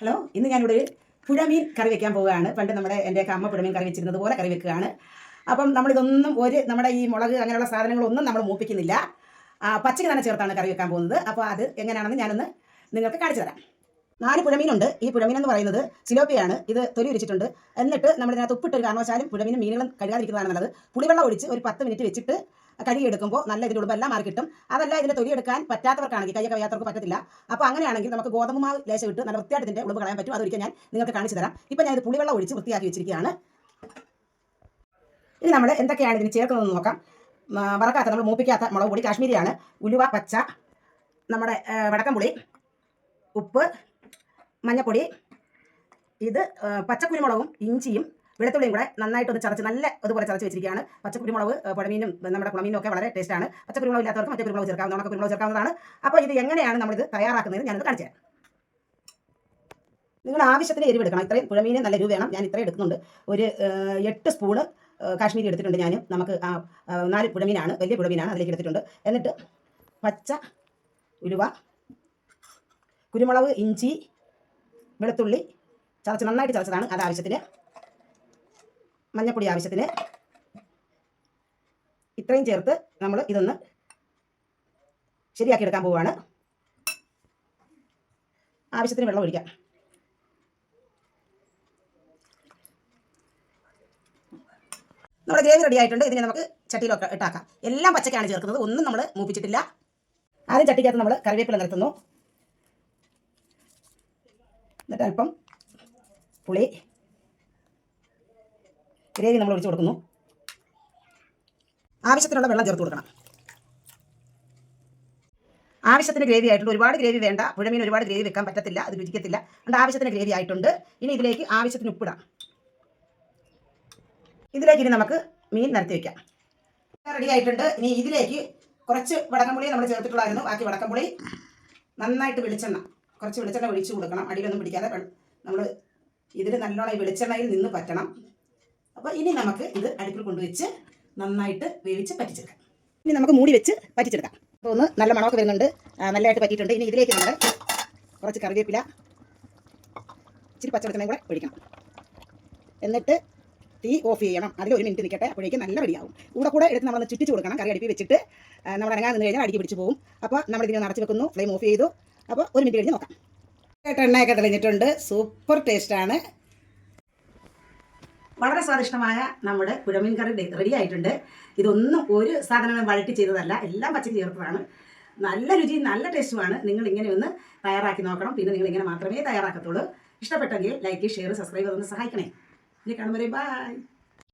Hello ഇന്ന് ഞാനിവിടെ പുഴമീൻ കറി വെക്കാൻ പോവുകയാണ്. പണ്ട് നമ്മുടെ എന്റെ അമ്മ പുഴമീൻ കറി വെച്ചിരുന്നത് പോലെ കറി വെക്കുകയാണ്. അപ്പം നമ്മളിതൊന്നും ഒരു നമ്മുടെ ഈ മുളക് അങ്ങനെയുള്ള സാധനങ്ങളൊന്നും നമ്മൾ മൂപ്പിക്കുന്നില്ല. പച്ചക്ക് തന്നെ ചേർത്താണ് കറി വെക്കാൻ പോകുന്നത്. അപ്പോൾ അത് എങ്ങനെയാണെന്ന് ഞാനൊന്ന് നിങ്ങൾക്ക് കാണിച്ചു തരാം. നാല് പുഴമീനുണ്ട്. ഈ പുഴമീൻ എന്ന് പറയുന്നത് സിലോപ്പിയാണ്. ഇത് തൊലി ഉരിച്ചിട്ടുണ്ട് എന്നിട്ട് നമ്മളിതിനകത്ത് ഉപ്പിട്ട് ഒരു കാരണവശാലും പുഴമീനും മീനുകളും കഴുകാതിരിക്കുന്നതാണ് നല്ലത് പുളിവെള്ളം ഒഴിച്ച് ഒരു പത്ത് മിനിറ്റ് വെച്ചിട്ട് കഴുകിയെടുക്കുമ്പോൾ നല്ല ഇതിന്റെ എല്ലാം മാറി കിട്ടും അതല്ല ഇതിന്റെ തൊലി എടുക്കാൻ പറ്റാത്തവർക്കാണെങ്കിൽ കൈയൊക്കെ വയ്യാത്തവർക്ക് പറ്റത്തില്ല. അപ്പോൾ അങ്ങനെയാണെങ്കിൽ നമുക്ക് ഗോതമ്പ് മാവ് ലേശം ഇട്ട് നല്ല വൃത്തിയായിട്ട് ഇതിന്റെ ഉടുമ്പ് കളയാൻ പറ്റും. അതൊരിക്കൽ ഞാൻ നിങ്ങൾക്ക് കാണിച്ചു തരാം. ഇപ്പം ഞാൻ ഇത് പുളിവെള്ളം ഒഴിച്ച് വൃത്തിയാക്കി വെച്ചിരിക്കുകയാണ്. ഇനി നമ്മൾ എന്തൊക്കെയാണ് ഇതിന് ചേർക്കുന്നതെന്ന് നോക്കാം. മറക്കാത്ത നമ്മൾ മൂപ്പിക്കാത്ത മുളക് പൊടി കാശ്മീരിയാണ് ഉലുവ പച്ച നമ്മുടെ വടക്കംപുളി ഉപ്പ് മഞ്ഞപ്പൊടി ഇത് പച്ചക്കുരുമുളകും ഇഞ്ചിയും വെളുത്തുള്ളിയും കൂടെ നന്നായിട്ടൊന്ന് ചതച്ച് നല്ല അതുപോലെ ചതച്ച് വെച്ചിരിക്കുകയാണ്. പച്ചക്കുരുമുളക് പുഴമീനും നമ്മുടെ കുളമീനും ഒക്കെ വളരെ ടേസ്റ്റാണ് പച്ചക്കുരുമുളക് ഇല്ലാത്തവർക്ക് മറ്റേ കുരുമുളക് ചേർക്കാവുന്ന ഉണക്ക കുരുമുളക് ചേർക്കാവുന്നതാണ്. അപ്പോൾ ഇത് എങ്ങനെയാണ് നമ്മളിത് തയ്യാറാക്കുന്നത് ഞാനത് കാണിച്ചു നിങ്ങൾ ആവശ്യത്തിന് എരിവെടുക്കണം ഇത്രയും പുഴമീൻ നല്ല എരിവ് വേണം. ഞാൻ ഇത്രയും എടുക്കുന്നുണ്ട്. ഒരു എട്ട് സ്പൂണ് കാശ്മീരി എടുത്തിട്ടുണ്ട് ഞാൻ നമുക്ക് നാല് പുഴമീനാണ് വലിയ പുഴമീനാണ് അതിലേക്ക് എടുത്തിട്ടുണ്ട്. എന്നിട്ട് പച്ച ഉലുവ കുരുമുളക് ഇഞ്ചി വെളുത്തുള്ളി ചതച്ച് നന്നായിട്ട് ചതച്ചതാണ് അത് ആവശ്യത്തിന്. മഞ്ഞപ്പൊടി ആവശ്യത്തിന് ഇത്രയും ചേർത്ത് നമ്മൾ ഇതൊന്ന് ശരിയാക്കി എടുക്കാൻ പോവുകയാണ്. ആവശ്യത്തിന് വെള്ളം ഒഴിക്കാം. നമ്മുടെ ഗ്രേവി റെഡി ആയിട്ടുണ്ട്. ഇതിനെ നമുക്ക് ചട്ടിയിലൊക്കെ ഇട്ടാക്കാം. എല്ലാം പച്ചക്കാണ് ചേർക്കുന്നത്. ഒന്നും നമ്മൾ മൂപ്പിച്ചിട്ടില്ല. ആദ്യം ചട്ടിക്കകത്ത് നമ്മൾ കറിവേപ്പില നിർത്തുന്നു എന്നിട്ട് അല്പം പുളി. ഗ്രേവി നമ്മൾ ഒഴിച്ചു കൊടുക്കുന്നു. ആവശ്യത്തിനുള്ള വെള്ളം ചേർത്ത് കൊടുക്കണം. ആവശ്യത്തിന് ഗ്രേവി ആയിട്ടുണ്ട്. ഒരുപാട് ഗ്രേവി വേണ്ട. പുഴമീൻ ഒരുപാട് ഗ്രേവി വെക്കാൻ പറ്റത്തില്ല. അത് രുചിക്കത്തില്ല. അതുകൊണ്ട് ആവശ്യത്തിന് ഗ്രേവി ആയിട്ടുണ്ട്. ഇനി ഇതിലേക്ക് ആവശ്യത്തിന് ഉപ്പിടാം. ഇതിലേക്ക് ഇനി നമുക്ക് മീൻ നിരത്തി വെക്കാം. റെഡി ആയിട്ടുണ്ട്. ഇനി ഇതിലേക്ക് കുറച്ച് വടക്കംപുളി നമ്മൾ ചേർത്തിട്ടുള്ളായിരുന്നു ബാക്കി വടക്കംപുളി നന്നായിട്ട് വെളിച്ചെണ്ണ. കുറച്ച് വെളിച്ചെണ്ണ ഒഴിച്ചു കൊടുക്കണം. അടിയിലൊന്നും പിടിക്കാതെ നമ്മൾ ഇതിൽ നല്ലോണം വെളിച്ചെണ്ണയിൽ നിന്ന് പറ്റണം. അപ്പോൾ ഇനി നമുക്ക് ഇത് അടുപ്പിൽ കൊണ്ടുവച്ച് നന്നായിട്ട് വേവിച്ച് പറ്റിച്ചെടുക്കാം. ഇനി നമുക്ക് മൂടി വെച്ച് പറ്റിച്ചെടുക്കാം. അപ്പോൾ ഒന്ന് നല്ല മണമൊക്കെ വരുന്നുണ്ട്. നല്ലതായിട്ട് പറ്റിയിട്ടുണ്ട്. ഇനി ഇതിലേക്ക് നമ്മൾ കുറച്ച് കറിവേപ്പില ഇച്ചിരി പച്ചവെളിച്ചെണ്ണയും കൂടെ ഒഴിക്കണം. എന്നിട്ട് തീ ഓഫ് ചെയ്യണം. അതിൽ ഒരു മിനിറ്റ് നിൽക്കട്ടെ. അപ്പോഴേക്കും നല്ല റെഡിയാവും. കൂടെ കൂടെ എടുത്ത് നമ്മൾ ചുറ്റിച്ച് കൊടുക്കണം. കറി അടുപ്പി വെച്ചിട്ട് നമ്മൾ അനങ്ങാൻ നിന്ന് കഴിഞ്ഞാൽ അടിക്ക് പിടിച്ച് പോകും അപ്പോൾ നമ്മൾ ഇതിനെ നടച്ച് വെക്കുന്നു. ഫ്ലെയിം ഓഫ് ചെയ്തു. അപ്പോൾ ഒരു മിനിറ്റ് കഴിഞ്ഞ് നോക്കാം. എണ്ണയൊക്കെ തെളിഞ്ഞിട്ടുണ്ട്. സൂപ്പർ ടേസ്റ്റാണ് വളരെ സ്വാദിഷ്ടമായ നമ്മുടെ കുഴമീൻ കറി റെഡി ആയിട്ടുണ്ട്. ഇതൊന്നും ഒരു സാധനങ്ങളും വഴറ്റി ചെയ്തതല്ല. എല്ലാം പച്ചക്ക് ചേർത്തതാണ്. നല്ല രുചി നല്ല ടേസ്റ്റുമാണ് നിങ്ങൾ ഇങ്ങനെ ഒന്ന് തയ്യാറാക്കി നോക്കണം. പിന്നെ നിങ്ങൾ ഇങ്ങനെ മാത്രമേ തയ്യാറാക്കത്തുള്ളൂ. ഇഷ്ടപ്പെട്ടെങ്കിൽ ലൈക്ക് ഷെയർ സബ്സ്ക്രൈബ് അതൊന്ന് സഹായിക്കണേ. ഇനി കാണുമ്പോൾ ബൈ